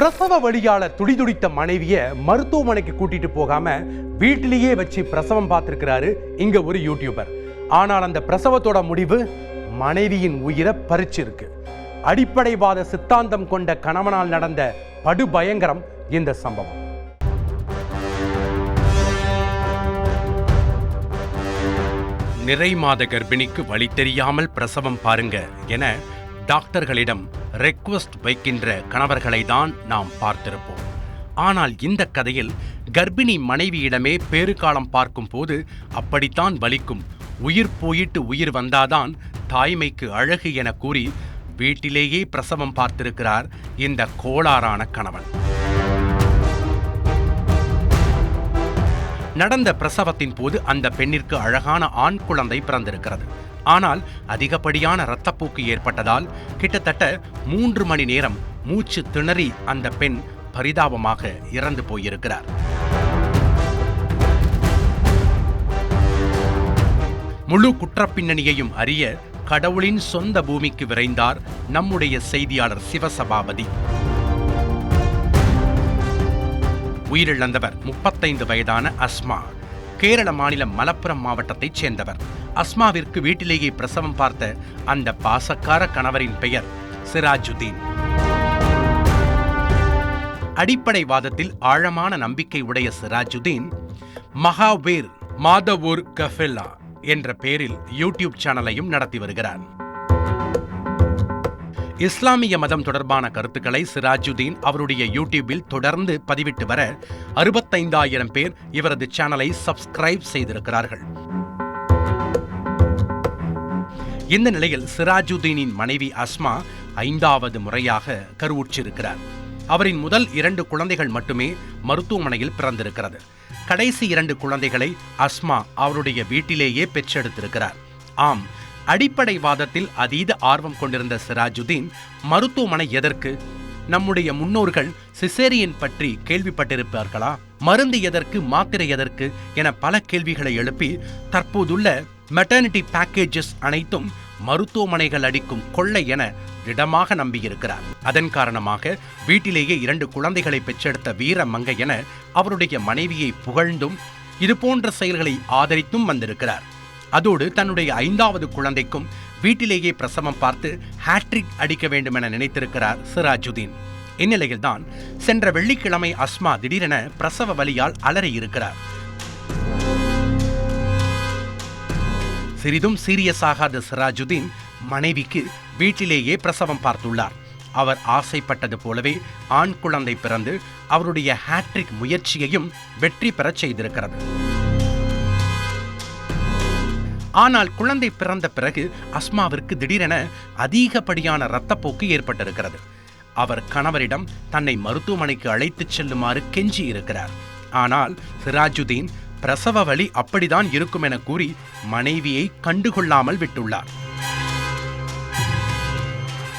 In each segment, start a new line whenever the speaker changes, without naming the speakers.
பிரசவ வழியால துடிதுடித்த மனைவிய மருத்துவமனைக்கு கூட்டிட்டு போகாம வீட்டிலேயே வச்சு பிரசவம் பார்த்திருக்கிறாரு இங்க ஒரு யூடியூபர் ஆனால் அந்த பிரசவத்தோட முடிவு மனைவியின் உயிரை பறிச்சிருக்கு. அடிப்படைவாத சித்தாந்தம் கொண்ட கணவனால் நடந்த படுபயங்கரம் இந்த சம்பவம். நிறை மாத கர்ப்பிணிக்கு வழி தெரியாமல் பிரசவம் பாருங்க என டாக்டர்களிடம் ரெக்வஸ்ட் வைக்கின்ற கணவர்களை தான் நாம் பார்த்திருப்போம். ஆனால் இந்த கதையில் கர்ப்பிணி மனைவியிடமே பேறுகாலம் பார்க்கும் போது அப்படித்தான் வலிக்கும். உயிர் போயிட்டு உயிர் வந்தாதான் தாய்மைக்கு அழகு என கூறி வீட்டிலேயே பிரசவம் பார்த்திருக்கிறார் இந்த கோளாறான கணவன். நடந்த பிரசவத்தின் போது அந்த பெண்ணிற்கு அழகான ஆண் குழந்தை பிறந்திருக்கிறது. ஆனால் அதிகப்படியான இரத்தப்போக்கு ஏற்பட்டதால் கிட்டத்தட்ட மூன்று மணி நேரம் மூச்சு திணறி அந்த பெண் பரிதாபமாக இறந்து போயிருக்கிறார். முழு குற்றப்பின்னணியையும் அறிய கடவுளின் சொந்த பூமிக்கு விரைந்தார் நம்முடைய செய்தியாளர் சிவசபாபதி. உயிரிழந்தவர் முப்பத்தைந்து வயதான அஸ்மா. கேரள மாநிலம் மலப்புரம் மாவட்டத்தைச் சேர்ந்தவர். அஸ்மாவிற்கு வீட்டிலேயே பிரசவம் பார்த்த அந்த பாசக்கார கணவரின் பெயர் சிராஜுதீன். அடிப்படைவாதத்தில் ஆழமான நம்பிக்கை உடைய சிராஜுதீன் மகாவீர் மாதவூர் கஃபெல்லா என்ற பெயரில் யூடியூப் சேனலையும் நடத்தி வருகிறார் இஸ்லாமிய மதம் தொடர்பான கருத்துக்களை சிராஜுதீன் அவருடைய யூடியூபில் தொடர்ந்து பதிவிட்டு வர அறுபத்தைந்தாயிரம் பேர் இவரது சேனலை சப்ஸ்கிரைப் செய்திருக்கிறார்கள். இந்த நிலையில் சிராஜுதீனின் மனைவி அஸ்மா ஐந்தாவது முறையாக கருவுற்றிருக்கிறார். அவரின் முதல் இரண்டு குழந்தைகள் மட்டுமே மருத்துவமனையில் பிறந்திருக்கிறது. கடைசி இரண்டு குழந்தைகளை அஸ்மா அவருடைய வீட்டிலேயே பெற்றெடுத்திருக்கிறார். ஆம் அடிப்படைவாதத்தில் அதீத ஆர்வம் கொண்டிருந்த சிராஜுதீன் மருத்துவமனை எதற்கு? நம்முடைய முன்னோர்கள் சிசேரியன் பற்றி கேள்விப்பட்டிருப்பார்களா? மருந்து எதற்கு மாத்திரை எதற்கு என பல கேள்விகளை எழுப்பி தற்போதுள்ள மெட்டர்னிட்டி பேக்கேஜஸ் அனைத்தும் மருத்துவமனைகள் அடிக்கும் கொள்ளை என திடமாக நம்பியிருக்கிறார். அதன் காரணமாக வீட்டிலேயே இரண்டு குழந்தைகளை பெற்றெடுத்த வீர மங்கை என அவருடைய மனைவியை புகழ்ந்தும் இதுபோன்ற செயல்களை ஆதரித்தும் வந்திருக்கிறார். அதோடு தன்னுடைய ஐந்தாவது குழந்தைக்கும் வீட்டிலேயே பிரசவம் பார்த்து ஹேட்ரிக் அடிக்க வேண்டும் என நினைத்திருக்கிறார் சிராஜுதீன். இந்நிலையில்தான் சென்ற வெள்ளிக்கிழமை அஸ்மா திடீரென பிரசவ வலியால் அலறி இருக்கிறார் சிறிதும் சீரியஸ் ஆகாத சிராஜுதீன் மனைவிக்கு வீட்டிலேயே பிரசவம் பார்த்துள்ளார். அவர் ஆசைப்பட்டது போலவே ஆண் குழந்தை பிறந்து அவருடைய ஹேட்ரிக் முயற்சியையும் வெற்றி பெறச் செய்திருக்கிறது. ஆனால் குழந்தை பிறந்த பிறகு அஸ்மாவிற்கு திடீரென அதிகப்படியான இரத்தப்போக்கு ஏற்பட்டிருக்கிறது. அவர் கணவரிடம் தன்னை மருத்துவமனைக்கு அழைத்துச் செல்லுமாறு கெஞ்சி இருக்கிறார். ஆனால் சிராஜுதீன் பிரசவ வழி அப்படிதான் இருக்கும் என கூறி மனைவியை கண்டுகொள்ளாமல் விட்டுள்ளார்.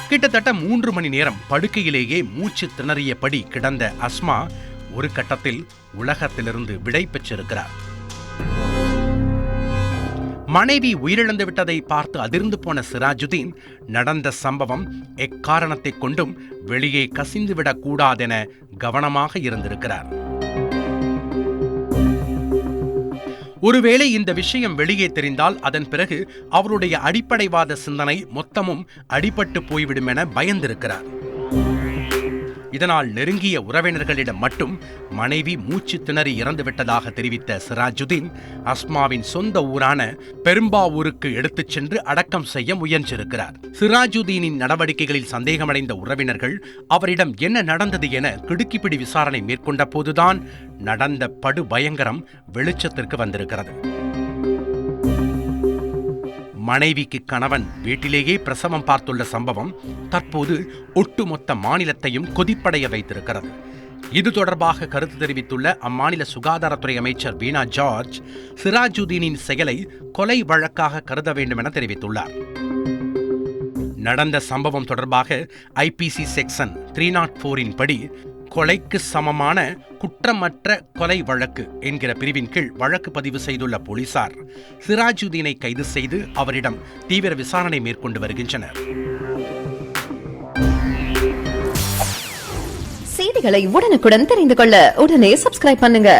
கிட்டத்தட்ட மூன்று மணி நேரம் படுக்கையிலேயே மூச்சு திணறியபடி கிடந்த அஸ்மா ஒரு கட்டத்தில் உலகத்திலிருந்து விடை பெற்றிருக்கிறார். மனைவி உயிரிழந்து விட்டதை பார்த்து அதிர்ந்து போன சிராஜுதீன் நடந்த சம்பவம் எக்காரணத்தைக் கொண்டும் வெளியே கசிந்துவிடக் கூடாதென கவனமாக இருந்திருக்கிறார். ஒருவேளை இந்த விஷயம் வெளியே தெரிந்தால் அதன் பிறகு அவருடைய அடிப்படைவாத சிந்தனை மொத்தமும் அடிபட்டு போய்விடும் என பயந்திருக்கிறார். இதனால் நெருங்கிய உறவினர்களிடம் மட்டும் மனைவி மூச்சு திணறி இறந்துவிட்டதாக தெரிவித்த சிராஜுதீன் அஸ்மாவின் சொந்த ஊரான பெரும்பாவூருக்கு எடுத்துச் சென்று அடக்கம் செய்ய முயன்றிருக்கிறார். சிராஜுதீனின் நடவடிக்கைகளில் சந்தேகமடைந்த உறவினர்கள் அவரிடம் என்ன நடந்தது என கிடுக்கிப்பிடி விசாரணை மேற்கொண்ட போதுதான் நடந்த படுபயங்கரம் வெளிச்சத்திற்கு வந்திருக்கிறது. மனைவிக்கு கணவன் வீட்டிலேயே பிரசவம் பார்த்துள்ள சம்பவம் தற்போது ஒட்டுமொத்த மாநிலத்தையும் கொதிப்படைய வைத்திருக்கிறது. இது தொடர்பாக கருத்து தெரிவித்துள்ள அம்மாநில சுகாதாரத்துறை அமைச்சர் வீணா ஜார்ஜ் சிராஜுதீனின் செயலை கொலை வழக்காக கருத வேண்டும் என தெரிவித்துள்ளார். நடந்த சம்பவம் தொடர்பாக ஐபிசி செக்ஷன் த்ரீ நாட் ஃபோரின் படி கொலைக்கு சமமான குற்றமற்ற கொலை வழக்கு என்கிற பிரிவின் கீழ் வழக்கு பதிவு செய்துள்ள போலீசார் சிராஜுதீனை கைது செய்து அவரிடம் தீவிர விசாரணை மேற்கொண்டு வருகின்றனர்.
செய்திகளை உடனுக்குடன் தெரிந்து கொள்ள உடனே சப்ஸ்கிரைப் பண்ணுங்க.